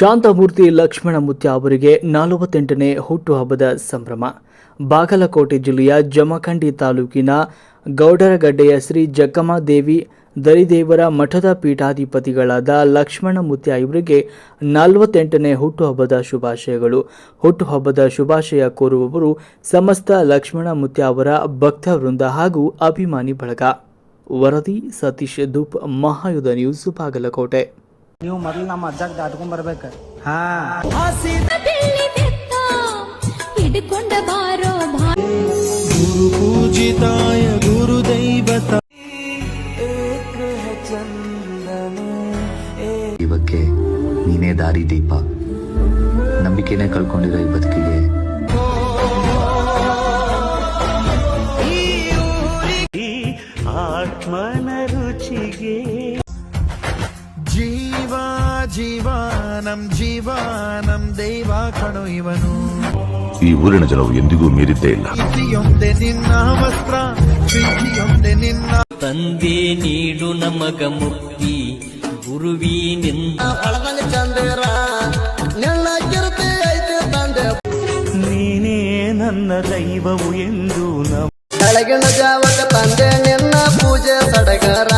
ಶಾಂತಮೂರ್ತಿ ಲಕ್ಷ್ಮಣ ಮುತ್ಯ ಅವರಿಗೆ ನಲವತ್ತೆಂಟನೇ ಹುಟ್ಟುಹಬ್ಬದ ಸಂಭ್ರಮ. ಬಾಗಲಕೋಟೆ ಜಿಲ್ಲೆಯ ಜಮಖಂಡಿ ತಾಲೂಕಿನ ಗೌಡರಗಡ್ಡೆಯ ಶ್ರೀ ಜಕ್ಕಮ್ಮದೇವಿ ದರಿದೇವರ ಮಠದ ಪೀಠಾಧಿಪತಿಗಳಾದ ಲಕ್ಷ್ಮಣ ಮುತ್ಯ ಇವರಿಗೆ ನಲವತ್ತೆಂಟನೇ ಹುಟ್ಟುಹಬ್ಬದ ಶುಭಾಶಯಗಳು. ಹುಟ್ಟುಹಬ್ಬದ ಶುಭಾಶಯ ಕೋರುವವರು ಸಮಸ್ತ ಲಕ್ಷ್ಮಣ ಮುತ್ಯ ಅವರ ಭಕ್ತ ವೃಂದ ಹಾಗೂ ಅಭಿಮಾನಿ ಬಳಗ. ವರದಿ ಸತೀಶ್ ಧೂಪ್, ಮಹಾಯುಧ ನ್ಯೂಸ್, ಬಾಗಲಕೋಟೆ. ನೀವು ಮೊದಲು ನಮ್ಮ ಅಜ್ಜಾಗ ದಾಟ್ಕೊಂಡ್ ಬರ್ಬೇಕು. ಹಾ. ಹಿಡ್ಕೊಂಡ ಬಾರೋ ಗುರು ಪೂಜಿತಾಯ ಗುರುದೈವತ ಇವಕ್ಕೆ ನೀನೇ ದಾರಿ ದೀಪ. ನಂಬಿಕೆನೇ ಕಳ್ಕೊಂಡಿರೋ ಈ ಬದುಕಿಗೆ. ಆತ್ಮನ ರುಚಿಗೆ ಜೀವ ನಮ್ ಜೀವ ನಮ್ ದೈವ ಕಣೋ ಇವನು. ಈ ಊರಿನ ಜನರು ಎಂದಿಗೂ ಮೀರಿದ್ದೇ ಇಲ್ಲ. ಪ್ರೀತಿಯೊಂದೆ ನಿನ್ನ ವಸ್ತ್ರ ಪ್ರೀತಿಯೊಂದೆ ನಿನ್ನ ತಂದೆ ನೀಡು ನಮಗ ಮುಕ್ತಿ ಗುರುವಿನಿಂದ ನೀನೇ ನನ್ನ ದೈವವು ಎಂದು ನಮ್ಮ ಬೆಳಗಿನ ಜಾವಕ ತಂದೆ ನಿನ್ನ ಪೂಜೆ ಸಡಗರ.